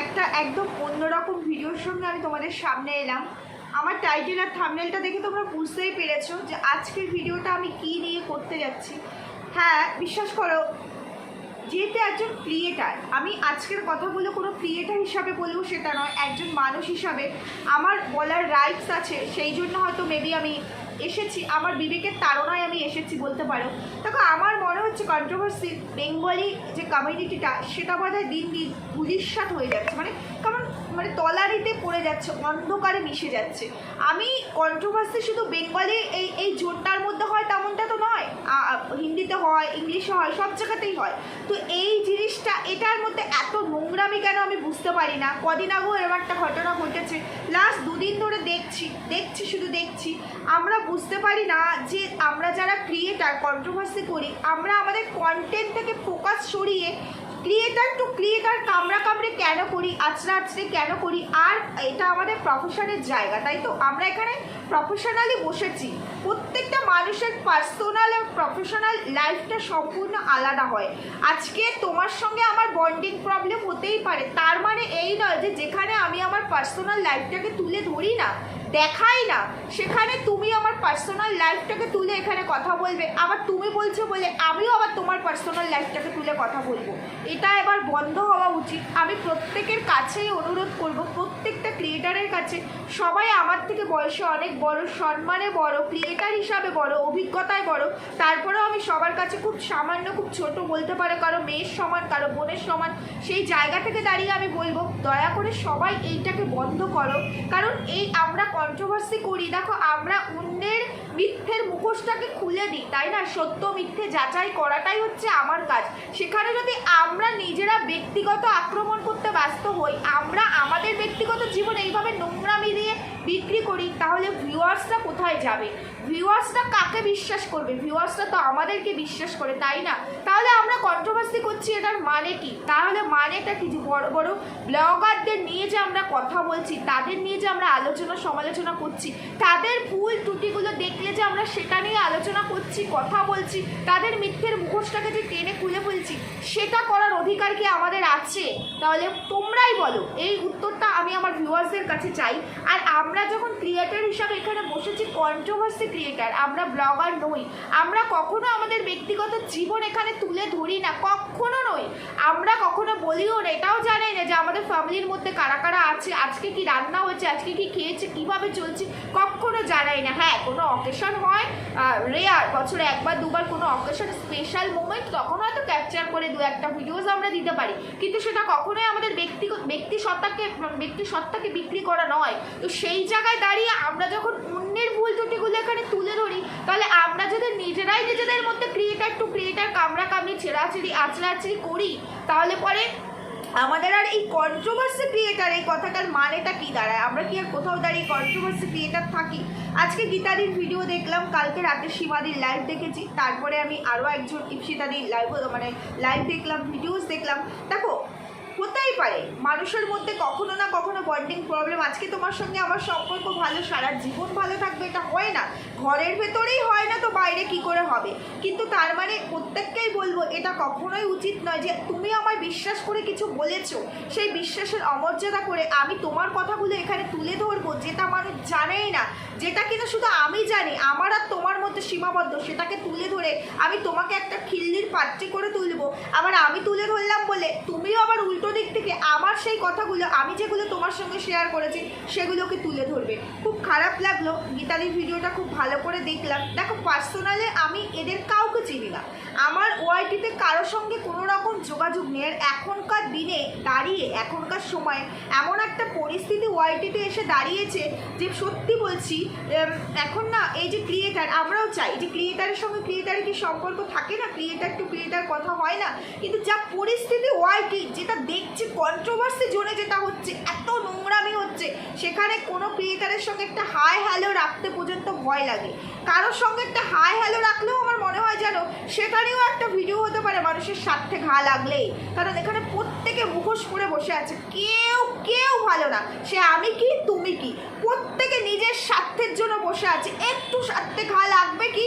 একটা একদম অন্যরকম ভিডিওর সঙ্গে আমি তোমাদের সামনে এলাম। আমার টাইটেল আর থামনেলটা দেখে তোমরা বুঝতেই পেরেছ যে আজকের ভিডিওটা আমি কি নিয়ে করতে যাচ্ছি। হ্যাঁ বিশ্বাস করো যেহেতু একজন ক্রিয়েটার আমি আজকের কথাগুলো কোনো ক্রিয়েটার হিসাবে বলেও সেটা নয়, একজন মানুষ হিসাবে আমার বলার রাইটস আছে, সেই জন্য হয়তো মেবি আমি এসেছি, আমার বিবেকের তাড়নায় আমি এসেছি বলতে পারো। তখন আমার মনে হচ্ছে কন্ট্রোভার্সি বেঙ্গলি যে কমিউনিটিটা সেটা বোধহয় দিন দিন ধুলিস্বাদ হয়ে যাচ্ছে। মানে কেমন মানে তলারিতে পড়ে যাচ্ছে, অন্ধকারে মিশে যাচ্ছে। আমি কন্ট্রোভার্সি শুধু বেঙ্গলি এই এই জোরটার মধ্যে হয় তেমনটা তো নয়। হিন্দিতে হয়, ইংলিশে হয়, সব জায়গাতেই হয়। তো এই জিনিসটা, এটার মধ্যে এত নোংরামি কেন আমি বুঝতে পারি না? কদিন আগেও এরকম একটা ঘটনা ঘটেছে। লাস্ট দুদিন ধরে দেখছি দেখছি, শুধু দেখছি। আমরা বুঝতে পারি না যে আমরা যারা ক্রিয়েটার কন্ট্রোভার্সি করি, আমরা আমাদের কন্টেন্ট থেকে ফোকাস সরিয়ে ক্রিয়েটার টু ক্রিয়েটার কামড়া কামড়ে কেন করি, আছড়ে আছড়ে কেন করি, আর এটা আমাদের প্রফেশনের জায়গা, তাই তো? আমরা এখানে প্রফেশনালি বসেছি। প্রত্যেকটা মানুষের পার্সোনাল আর প্রফেশনাল লাইফটা সম্পূর্ণ আলাদা হয়। আজকে তোমার সঙ্গে আমার বন্ডিং প্রবলেম হতেই পারে। তার মানে এই নয় যে যেখানে আমি আমার পার্সোনাল লাইফটাকে তুলে ধরি না দেখাই না। সেখানে তুমি আমার পার্সোনাল লাইফটাকে তুলে এখানে কথা বলবে। আবার তুমি বলছো বলে আমিও আবার তোমার পার্সোনাল লাইফটাকে তুলে কথা বলব। এটা এবার বন্ধ হওয়া উচিত। আমি প্রত্যেকের কাছেই অনুরোধ করব ক্রিয়েটারের কাছে। সবাই আমার থেকে বয়সে অনেক বড়, সম্মানে বড়, ক্রিয়েটার হিসাবে বড়, অভিজ্ঞতায় বড়। তারপরেও আমি সবার কাছে খুব সামান্য, খুব ছোট বলতে পারে, কারও মেয়ের সমান, কারও বোনের সমান, সেই জায়গা থেকে দাঁড়িয়ে আমি বলব, দয়া করে সবাই এইটাকে বন্ধ করো। কারণ এই আমরা কন্ট্রোভার্সি করি। দেখো, আমরা অন্যের মিথ্যের মুখোশটাকে খুলে দিই, তাই না? সত্য মিথ্যে যাচাই করাটাই হচ্ছে আমার কাজ। সেখানে যদি আমরা নিজেরা ব্যক্তিগত আক্রমণ করতে ব্যস্ত হই, আমরা আমাদের ব্যক্তিগত জীবন এইভাবে নোংরা মিলিয়ে বিক্রি করি, তাহলে ভিউয়ার্সরা কোথায় যাবে? ভিউয়ার্সরা কাকে বিশ্বাস করবে? ভিউয়ার্সরা তো আমাদেরকে বিশ্বাস করে, তাই না? তাহলে আমরা কন্ট্রোভার্সি এটার মানে কি? তাহলে মানেটা কি যে বড় বড় ব্লগারদের নিয়ে যে আমরা কথা বলছি, তাদের নিয়ে যে আমরা আলোচনা, সমালোচনা করছি, তাদের ভুল ত্রুটিগুলো দেখলে যে আমরা সেটা নিয়ে আলোচনা করছি, কথা বলছি, তাদের মিথ্যের মুখোশটাকে যে টেনে খুলে ফেলছি, সেটা করার অধিকার কি আমাদের আছে? তাহলে তোমরাই বলো, এই উত্তরটা আমি আমার ভিউয়ার্সদের কাছে চাই। আর আমরা যখন ক্রিয়েটার হিসাবে এখানে বসেছি কন্ট্রোভার্সি ক্রিয়েটার আমরা ব্লগার নই। আমরা কখনো আমাদের ব্যক্তিগত জীবন এখানে তুলে ধরি না, কখনো নই। আমরা কখনো বলিও না, এটাও জানাই না যে আমাদের ফ্যামিলির মধ্যে কারা কারা আছে, আজকে কি রান্না হয়েছে, আজকে কি খেয়েছে, কীভাবে চলছে, কখনো জানাই না। হ্যাঁ কোনো অকেশন হয় রেয়ার বছরে একবার, দুবার কোনো অকেশন স্পেশাল মোমেন্ট তখন হয়তো ক্যাপচার করে দু একটা ভিডিওস আমরা দিতে পারি। কিন্তু সেটা কখনোই আমাদের ব্যক্তিগত ব্যক্তি সত্তাকে ব্যক্তি সত্তাকে বিক্রি করা নয়। তো সেই জায়গায় দাঁড়িয়ে আমরা যখন অন্যের ভুল ত্রুটিগুলো এখানে তুলে ধরি, তাহলে আমরা যদি নিজেরাই নিজেদের মধ্যে ক্রিয়েটার টু ক্রিয়েটার কামড়া কামড়ি, ছেঁড়াছিড়ি আছড়াছড়ি করি, তাহলে পরে আমাদের আর এই কন্ট্রোভার্সি ক্রিয়েটার এই কথাটার মানেটা কি দাঁড়ায়? আমরা কি আর কোথাও দাঁড়িয়ে কন্ট্রোভার্সি ক্রিয়েটার থাকি? আজকে গীতাদির ভিডিও দেখলাম, কালকে রাতে সীমাদির লাইভ দেখেছি, তারপরে আমি আরও একজন ইপসিতাদির লাইভ মানে লাইভ দেখলাম ভিডিওস দেখলাম। দেখো হতেই পারে। মানুষের মধ্যে কখনো না কখনো বন্ডিং প্রবলেম আজকে তোমার সঙ্গে আমার সম্পর্ক ভালো, সারা জীবন ভালো থাকবে, এটা হয় না। ঘরের ভেতরেই হয় না তো বাইরে কি করে হবে? কিন্তু তার মানে প্রত্যেককেই বলব, এটা কখনোই উচিত নয় যে তুমি আমায় বিশ্বাস করে কিছু বলেছ। সেই বিশ্বাসের অমর্যাদা করে আমি তোমার কথাগুলো এখানে তুলে ধরবো, যেটা মানুষ জানেই না। যেটা কিনা শুধু আমি জানি, আমার আর তোমার মধ্যে সীমাবদ্ধ, সেটাকে তুলে ধরে আমি তোমাকে একটা খিল্লির পাত্রে করে তুলবো। আবার আমি তুলে ধরলাম বলে তুমিও আবার উল্টো দিক থেকে আমার সেই কথাগুলো, আমি যেগুলো তোমার সঙ্গে শেয়ার করেছি, সেগুলোকে তুলে ধরবে। খুব খারাপ লাগল, গীতালির ভিডিওটা খুব ভালো করে দেখলাম। দেখো পার্সোনালে আমি এদের কাউকে চিনি না। আমার ওআইটিতে কারোর সঙ্গে কোনো রকম যোগাযোগ নেই। আর এখনকার দিনে দাঁড়িয়ে, এখনকার সময়ে এমন একটা পরিস্থিতি ওআইটিতে এসে দাঁড়িয়েছে যে সত্যি বলছি এখন না, এই যে ক্রিয়েটার আমরাও চাই যে ক্রিয়েটারের সঙ্গে ক্রিয়েটারের কি সম্পর্ক থাকে না? ক্রিয়েটার টু ক্রিয়েটার কথা হয় না। কিন্তু যা পরিস্থিতি ওয়াইটি যেটা দেখছি কন্ট্রোভার্সি জোনে যেটা হচ্ছে, এত নোংরামি হচ্ছে। সেখানে কোনো ক্রিয়েটারের সঙ্গে একটা হাই হ্যালো রাখতে পর্যন্ত ভয় লাগে। কারোর সঙ্গে একটা হাই হ্যালো রাখলেও আমার মনে হয় যেন সেখানেও একটা ভিডিও হতে পারে মানুষের স্বার্থে ঘা লাগলেই কারণ এখানে প্রত্যেকে মুখোশ করে বসে আছে। কেউ কেউ ভালো না। সে আমি কি, তুমি কি? প্রত্যেকে নিজের স্বার্থের জন্য বসে আছে। একটু স্বার্থে ঘা লাগবে কি?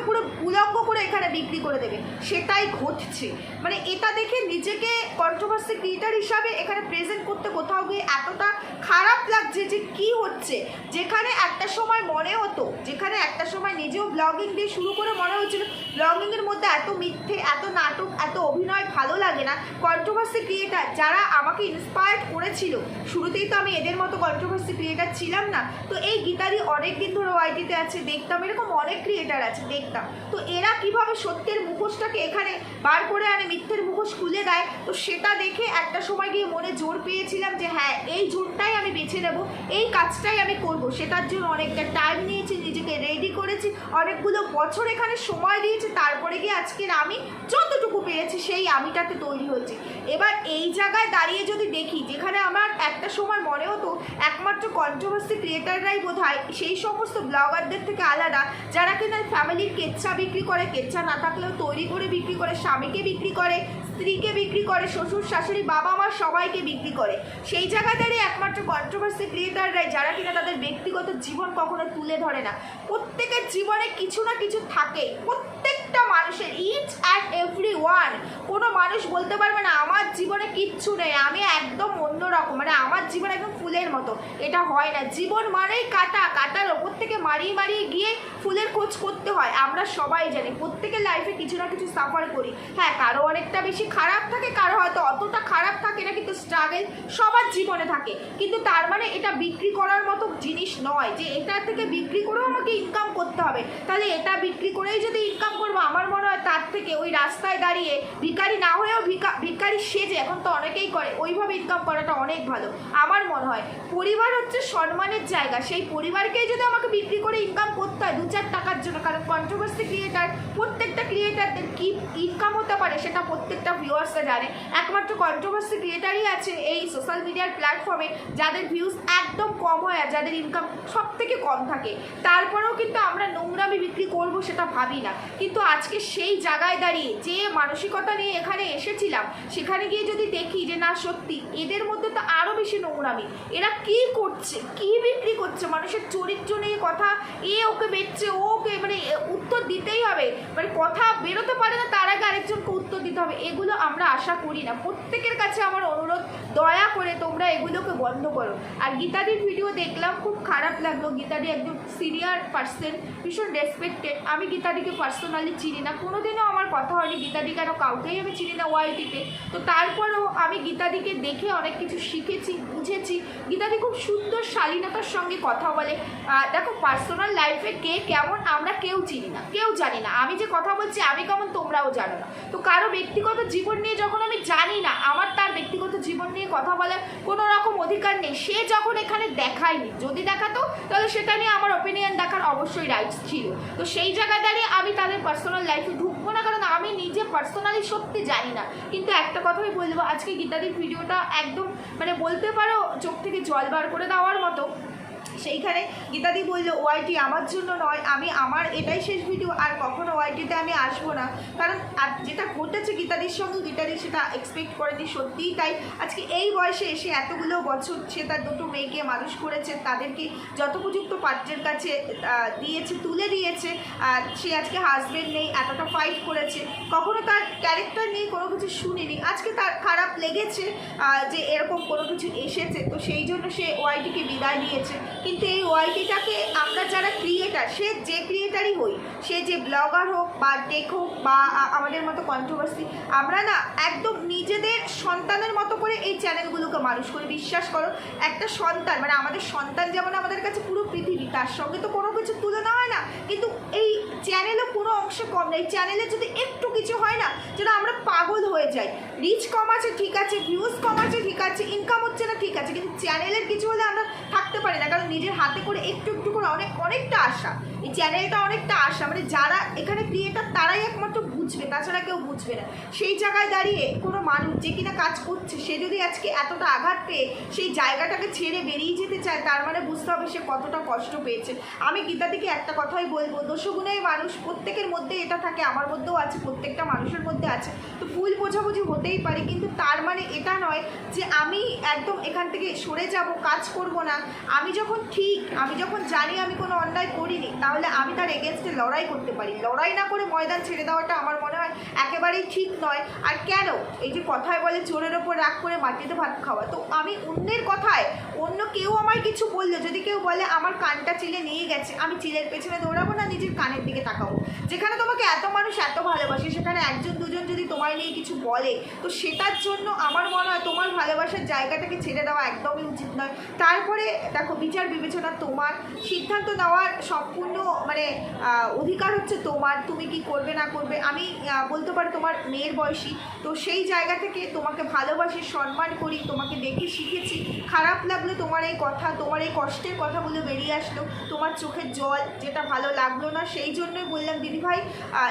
তোমাকে পুরো উলঙ্গ করে এখানে বিক্রি করে দেবে। সেটাই ঘটছে। মানে এটা দেখে নিজেকে কন্ট্রোভার্সি ক্রিয়েটার হিসাবে এখানে প্রেজেন্ট করতে কোথাও গিয়ে এতটা খারাপ লাগছে যে কি হচ্ছে। যেখানে একটা সময় মনে হতো, যেখানে একটা সময় নিজেও ব্লগিং দিয়ে শুরু করে মনে হচ্ছিল ব্লগিংয়ের মধ্যে এত মিথ্যে, এত নাটক, এত অভিনয় ভালো লাগে না। কন্ট্রোভার্সি ক্রিয়েটার যারা আমাকে ইন্সপায়ার্ড করেছিল, শুরুতেই তো আমি এদের মতো কন্ট্রোভার্সি ক্রিয়েটার ছিলাম না। তো এই গীতারি অনেক দিন ধরে ওয়াইটিতে আছে, দেখতাম এরকম অনেক ক্রিয়েটার আছে দেখতাম তো এরা কীভাবে সত্যের মুখোশটাকে এখানে বার করে আনে, মিথ্যের মুখোশ খুলে দেয়, তো সেটা দেখে একটা সময় গিয়ে মনে জোর পেয়েছিলাম যে হ্যাঁ এই জোরটাই আমি বেছে নেব, এই কাজটাই আমি করব। সেটার জন্য অনেকটা টাইম নিয়েছি নিজেকে রেডি করেছি। অনেকগুলো বছর এখানে সময় দিয়েছি, তারপরে গিয়ে আজকের আমি যতটুকু পেরেছি সেই আমিটাতে তৈরি হয়েছি। এবার এই জায়গায় দাঁড়িয়ে যদি দেখি, যেখানে আমার একটা সময় মনে হতো একমাত্র কন্ট্রোভার্সি ক্রিয়েটাররাই বোধ সেই সমস্ত ব্লগারদের থেকে আলাদা, যারা কিনা ফ্যামিলির কেচ্ছা বিক্রি করে, কেচ্ছা না থাকলেও তৈরি করে বিক্রি করে, স্বামীকে বিক্রি করে স্ত্রীকে বিক্রি করে, শ্বশুর, শাশুড়ি, বাবা মা সবাইকে বিক্রি করে। সেই জায়গাটারই একমাত্র কন্ট্রোভার্সি ক্রিয়েটাররাই যারা কিনা তাদের ব্যক্তিগত জীবন কখনো তুলে ধরে না। প্রত্যেকের জীবনে কিছু না কিছু থাকে প্রত্যেকটা মানুষের ইচ অ্যান্ড এভরি ওয়ান মানুষ বলতে পারবে না, আমার জীবনে কিচ্ছু নেই, আমি একদম অন্যরকম মানে আমার জীবন একদম ফুলের মতো, এটা হয় না, জীবন মানেই কাটা, কাটার ওপর থেকে মারিয়ে মারিয়ে গিয়ে ফুলের খোঁজ করতে হয়, আমরা সবাই জানি, প্রত্যেকের লাইফে কিছু না কিছু সাফার করি হ্যাঁ কারও অনেকটা বেশি খারাপ থাকে, কারও হয়তো অতটা খারাপ থাকে না, কিন্তু স্ট্রাগল সবার জীবনে থাকে, কিন্তু তার মানে এটা বিক্রি করার মতো জিনিস নয়, যে এটা থেকে বিক্রি করেও আমাকে ইনকাম করতে হবে, তাহলে এটা বিক্রি করেই যদি ইনকাম করব, আমার মনে হয় তার থেকে ওই রাস্তায় দাঁড়িয়ে ভিখারি না হয়েও ভিকা ভিখারি সেজে এখন তো অনেকেই করে। ওইভাবে ইনকাম করাটা অনেক ভালো। আমার মনে হয় পরিবার হচ্ছে সম্মানের জায়গা। সেই পরিবারকেই যদি আমাকে বিক্রি করে ইনকাম করতে হয় দু চার টাকার জন্য, কারণ কন্ট্রোভার্সি ক্রিয়েটার প্রত্যেকটা ক্রিয়েটারদের কি ইনকাম হতে পারে সেটা প্রত্যেকটা ভিউয়ার্সরা জানে। একমাত্র কন্ট্রোভার্সি ক্রিয়েটারই আছে এই সোশ্যাল মিডিয়ার প্ল্যাটফর্মে যাদের ভিউজ একদম কম হয় আর যাদের ইনকাম সব থেকে কম থাকে। তারপরেও কিন্তু আমরা নোংরামি বিক্রি করব সেটা ভাবি না। কিন্তু আজকে সেই জায়গায় দাঁড়িয়ে, যে মানসিকতা নিয়ে এখানে এসেছিলাম। সেখানে গিয়ে যদি দেখি যে না সত্যি এদের মধ্যে তো বেশি নোংরামি। এরা কি করছে? কি বিক্রি করছে? মানুষের চরিত্র নিয়ে কথা এ ওকে বেচছে, ও ওকে মানে উত্তর দিতেই হবে। মানে কথা বেরোতে পারে না, তার আগে আরেকজনকে উত্তর দিতে হবে। এগুলো আমরা আশা করি না। প্রত্যেকের কাছে আমার অনুরোধ, দয়া করে তোমরা এগুলোকে বন্ধ করো। আর গীতাদির ভিডিও দেখলাম, খুব খারাপ লাগল। গীতাদি একজন সিনিয়র পার্সন ভীষণ রেসপেক্টেড আমি গীতাদিকে পার্সোনালি চিনি না। কোনোদিনও আমার কথা হয়নি। গীতাদি কেন কাউকেই আমি চিনি না ওয়াইটিতে। তো তারপরেও আমি গীতাদিকে দেখে অনেক কিছু শিখেছি। বুঝেছি গীতাদি খুব সুন্দর শালীনতার সঙ্গে কথা বলে। দেখো পার্সোনাল লাইফে কে কেমন আমরা কেউ চিনি না, কেউ জানি না। আমি যে কথা বলছি, আমি কেমন তোমরাও জানো না। তো কারও ব্যক্তিগত জীবন নিয়ে যখন আমি জানি না, আমার তার ব্যক্তিগত জীবন নিয়ে কথা বলার কোনো রকম অধিকার নেই। সে যখন এখানে দেখায়নি, যদি দেখাতো, তাহলে সেটা নিয়ে আমার ওপিনিয়ন দেখার অবশ্যই রাইটস ছিল। তো সেই জায়গায় দাঁড়িয়ে আমি তাদের পার্সোনাল লাইফে ঢুকবো না, কারণ আমি নিজে পার্সোনালি সত্যি জানি না। কিন্তু একটা কথাই বলব, আজকে গীতাদির ভিডিওটা একদম মানে বলতে পারো, চোখ থেকে জল বার করে দেওয়ার মতো। সেইখানে গীতাদি বলল, ওয়াইটি আমার জন্য নয়, আমি আমার এটাই শেষ ভিডিও আর কখনো ওয়াইটিতে আমি আসব না। কারণ আর যেটা ঘটেছে গীতাদির সঙ্গে, গীতাদি সেটা এক্সপেক্ট করেনি সত্যিই তাই। আজকে এই বয়সে এসে এতগুলো বছর সে তার দুটো মেয়েকে মানুষ করেছে, তাদেরকে যথোপযুক্ত পাত্রের কাছে দিয়েছে, তুলে দিয়েছে, আর সে আজকে হাজবেন্ড নেই, এতটা ফাইট করেছে। কখনো তার ক্যারেক্টার নিয়ে কোনো কিছু শুনিনি। আজকে তার খারাপ লেগেছে যে এরকম কোনো কিছু এসেছে, তো সেই জন্য সে ওয়াইটিকে বিদায় দিয়েছে। কিন্তু এই ওয়াইটিটাকে আমরা যারা ক্রিয়েটার সে যে ক্রিয়েটারই হই, সে যে ব্লগার হোক বা টেক হোক বা আমাদের মতো কন্ট্রোভার্সি আমরা না একদম নিজেদের সন্তানের মতো করে এই চ্যানেলগুলোকে মানুষ করি বিশ্বাস করো। একটা সন্তান মানে আমাদের সন্তান যেমন আমাদের কাছে পুরো পৃথিবী, তার সঙ্গে তো কোনো কিছু তুলনা হয় না। কিন্তু এই চ্যানেলও কোনো অংশে কম নেই। চ্যানেলে যদি একটু কিছু হয় না, যেন আমরা পাগল হয়ে যাই। রিচ কম আছে, ঠিক আছে। ভিউজ কম আছে, ঠিক আছে। ইনকাম হচ্ছে না, ঠিক আছে। কিন্তু চ্যানেলের কিছু হলে আমরা থাকতে পারি না, কারণ নিজের হাতে করে একটু একটু করে অনেক, অনেকটা আশা। এই চ্যানেলটা অনেকটা আশা। মানে যারা এখানে ক্রিয়েটার তারাই একমাত্র বুঝবে, তাছাড়া কেউ বুঝবে না। সেই জায়গায় দাঁড়িয়ে কোনো মানুষ যে কিনা কাজ করছে, সে যদি আজকে এতটা আঘাত পেয়ে সেই জায়গাটাকে ছেড়ে বেরিয়ে যেতে চায়, তার মানে বুঝতে হবে সে কতটা কষ্ট পেয়েছে। আমি গীতাদিকে একটা কথাই বলব, দোষগুণেই মানুষ, প্রত্যেকের মধ্যে এটা থাকে, আমার মধ্যেও আছে, প্রত্যেকটা মানুষের মধ্যে আছে। তো ভুল বোঝাবুঝি হতেই পারে, কিন্তু তার মানে এটা নয় যে আমি একদম এখান থেকে সরে যাব, কাজ করব না। আমি যখন ঠিক, আমি যখন জানি আমি কোনো অন্যায় করিনি, তাহলে আমি তার এগেনস্টে লড়াই করতে পারি লড়াই না করে ময়দান ছেড়ে দেওয়াটা আমার মনে হয় একেবারেই ঠিক নয়। আর কেন? এই যে কথায় বলে চোরের ওপর রাগ করে মাটিতে ভাত খাওয়া। তো আমি অন্যের কথায় অন্য কেউ আমায় কিছু বলল, যদি কেউ বলে, আমার কানটা চিলে নিয়ে গেছে, আমি চিলের পেছনে দৌড়াবো না, নিজের কানের দিকে তাকাবো? যেখানে তোমাকে এত মানুষ এত ভালোবাসে, সেখানে একজন দুজন যদি তোমায় নিয়ে কিছু বলে, তো সেটার জন্য আমার মনে হয় তোমার ভালোবাসার জায়গাটাকে ছেড়ে দেওয়া একদমই উচিত নয়। তারপরে, দেখো, বিচার বিবেচনা তোমার, সিদ্ধান্ত নেওয়ার সম্পূর্ণ মানে অধিকার হচ্ছে তোমার, তুমি কি করবে, না করবে। আমি বলতে পারো তোমার মেয়ের বয়সী, তো সেই জায়গা থেকে তোমাকে ভালোবাসি, সম্মান করি, তোমাকে দেখে শিখেছি, খারাপ লাগল তোমার এই কথা, তোমার এই কষ্টের কথাগুলো বেরিয়ে আসলো। তোমার চোখের জল যেটা ভালো লাগল না, সেই জন্যই বললাম দিদিভাই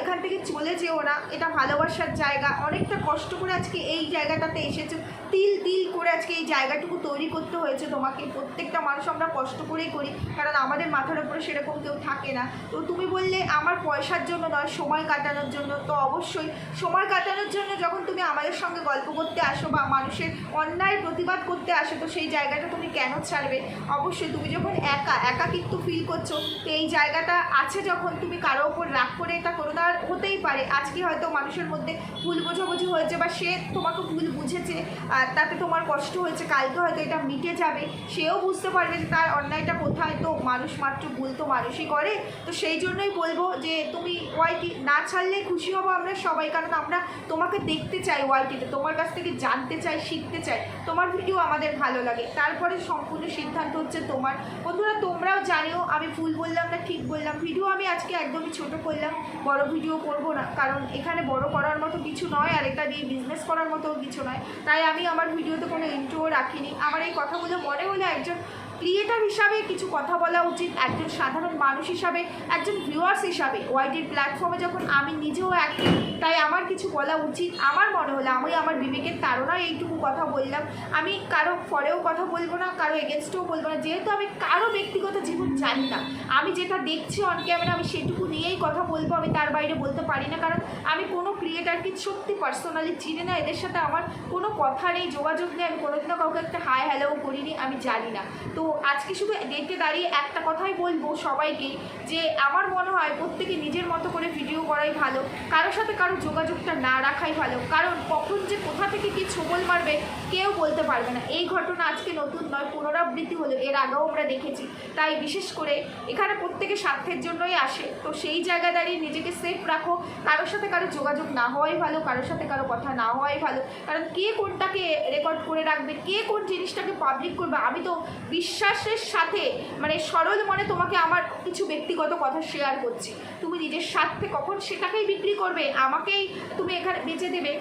এখান থেকে চলে যেও না। এটা ভালোবাসার জায়গা। অনেকটা কষ্ট করে আজকে এই জায়গাটাতে এসেছ। তিল তিল করে আজকে এই জায়গাটুকু তৈরি করতে হয়েছে তোমাকে। প্রত্যেকটা মানুষ আমরা কষ্ট করেই করি, কারণ আমাদের মাথার উপরে সেরকম কেউ থাকে না। তো তুমি বললে, আমার পয়সার জন্য নয়, সময় কাটানোর জন্য। তো অবশ্যই, সময় কাটানোর জন্য যখন তুমি আমাদের সঙ্গে গল্প করতে আসো বা মানুষের অন্যায় প্রতিবাদ করতে আসে, তো সেই জায়গাটা তুমি কেন ছাড়বে? অবশ্যই তুমি যখন একা, একাকিত্ব ফিল করছ, তো এই জায়গাটা আছে যখন তুমি কারও ওপর রাগ করে এটা করো না হতেই পারে। আজকে হয়তো মানুষের মধ্যে ভুল বোঝাবুঝি হয়েছে বা সে তোমাকে ভুল বুঝেছে, আর তাতে তোমার কষ্ট হয়েছে, কালকে হয়তো এটা মিটে যাবে, সেও বুঝতে পারবে যে তার অন্যায়টা কোথায়, তো মানুষ মাত্র ভুল তো মানুষই করে। তো সেই জন্যই বলব যে তুমি ওয়াইটি না ছাড়লে খুশি হব আমরা সবাই, কারণ আমরা তোমাকে দেখতে চাই ওয়াইটিতে, তোমার কাছ থেকে জানতে চাই, শিখতে চাই। তোমার ভিডিও আমাদের ভালো লাগে। তারপরে সম্পূর্ণ সিদ্ধান্ত হচ্ছে তোমার। বন্ধুরা, তোমরাও জানিও, আমি ভুল বললাম না, ঠিক বললাম। ভিডিও আমি আজকে একদমই ছোট করলাম, বড় ভিডিও করব না। কারণ এখানে বড় করার মতো কিছু নয়, আর এটা দিয়ে বিজনেস করার মতো কিছু নয়। তাই আমি আমার ভিডিওতে কোনো ইন্ট্রো রাখিনি। আমার এই কথাগুলো মনে হলো একজন ক্রিয়েটার হিসাবে কিছু কথা বলা উচিত, একজন সাধারণ মানুষ হিসাবে, একজন ভিউয়ার্স হিসাবে। ওয়াইটির প্ল্যাটফর্মে যখন আমি নিজেও অ্যাক্টিভ তাই আমার কিছু বলা উচিত। আমার মনে হলো আমি আমার বিবেকের তারণায় এইটুকু কথা বললাম। আমি কারও পরেও কথা বলব না, কারও এগেনস্টেও বলব না। যেহেতু আমি কারও ব্যক্তিগত জীবন জানি না, আমি যেটা দেখছি অন ক্যামেরা আমি সেটুকু নিয়েই কথা বলব, আমি তার বাইরে বলতে পারি না। কারণ আমি কোনো ক্রিয়েটারকে সত্যি পার্সোনালি চিনি না, এদের সাথে আমার কোনো কথা নেই, যোগাযোগ নেই, আমি কোনোদিনও কাউকে একটা হাই হ্যালোও করিনি, আমি জানি না। তো আজকে শুধু ডেটে দাঁড়িয়ে একটা কথাই বলব সবাইকে, যে আমার মনে হয় প্রত্যেকে নিজের মতো করে ভিডিও করাই ভালো কারোর সাথে কারও যোগাযোগটা না রাখাই ভালো। কারণ কখন যে কোথা থেকে কি ছোবল মারবে কেউ বলতে পারবে না। এই ঘটনা আজকে নতুন নয়, পুনরাবৃত্তি হলো। এর আগেও আমরা দেখেছি। তাই বিশেষ করে এখানে প্রত্যেকে স্বার্থের জন্যই আসে। তো সেই জায়গা দাঁড়িয়ে নিজেকে সেফ রাখো। কারোর সাথে কারও যোগাযোগ না হওয়াই ভালো, কারোর সাথে কারও কথা না হওয়াই ভালো। কারণ কে কোনটাকে রেকর্ড করে রাখবে, কে কোন জিনিসটাকে পাবলিক করবে, আমি তো বিশ্বাসের সাথে মানে সরল মনে তোমাকে আমার কিছু ব্যক্তিগত কথা শেয়ার করছি। তুমি নিজের স্বার্থে কখন সেটাকেই বিক্রি করবে? আমাকেই তুমি এখানে বেঁচে দেবে।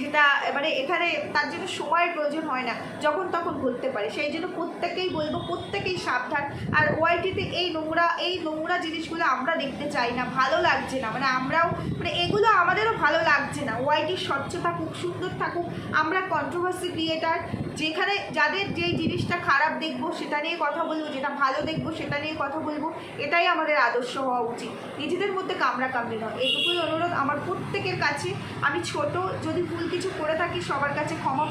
যেটা মানে এখানে তার জন্য সময়ের প্রয়োজন হয় না, যখন তখন ঘটতে পারে। সেই জন্য প্রত্যেকেই বলব, প্রত্যেকেই সাবধান। আর ওয়াইটিতে এই নোংরা এই নোংরা জিনিসগুলো আমরা দেখতে চাই না, ভালো লাগছে না। মানে আমরাও মানে এগুলো আমাদেরও ভালো লাগছে না। ওয়াইটির স্বচ্ছ থাকুক, সুন্দর থাকুক, আমরা কন্ট্রোভার্সি ক্রিয়েটার যেখানে যাদের যেই জিনিসটা খারাপ দেখব, সেটা নিয়ে কথা বলব, যেটা ভালো দেখব, সেটা নিয়ে কথা বলব, এটাই আমাদের আদর্শ হওয়া উচিত। নিজেদের মধ্যে কামড়া কামড়ি নয়। এইটুকুই অনুরোধ আমার প্রত্যেকের কাছে। আমি ছোট, যদি ভুল কিছু করে থাকি, সবার কাছে ক্ষমা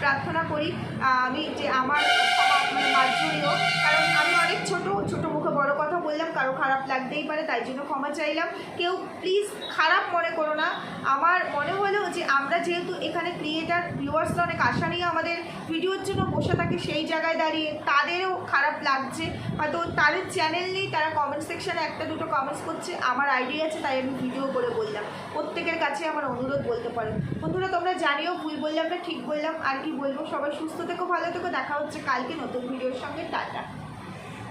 প্রার্থনা করি। আমি যে আমার ক্ষমা মানে মার্জনীয় কারণ আমি অনেক ছোট ছোট মুখে বড় কথা বললাম, কারও খারাপ লাগতেই পারে, তাই জন্য ক্ষমা চাইলাম। কেউ প্লিজ খারাপ মনে করো না। আমার মনে হলো যে আমরা যেহেতু এখানে ক্রিয়েটার ভিউয়ার্সরা অনেক আশা নিয়ে আমাদের ভিডিওর জন্য বসে থাকে, সেই জায়গায় দাঁড়িয়ে তাদেরও খারাপ লাগছে। হয়তো তাদের চ্যানেল নেই, তারা কমেন্ট সেকশানে একটা দুটো কমেন্টস করছে। আমার আইডিয়া আছে, তাই আমি ভিডিও করে বললাম। প্রত্যেকের কাছে আমার অনুরোধ বলতে পারো। বন্ধুরা, তোমরা জানিও, ভুল বললাম না, ঠিক বললাম। আর কি বলব? সবাই সুস্থ থেকো, ভালো থেকো। দেখা হচ্ছে কালকে নতুন ভিডিওর সঙ্গে। টাটা।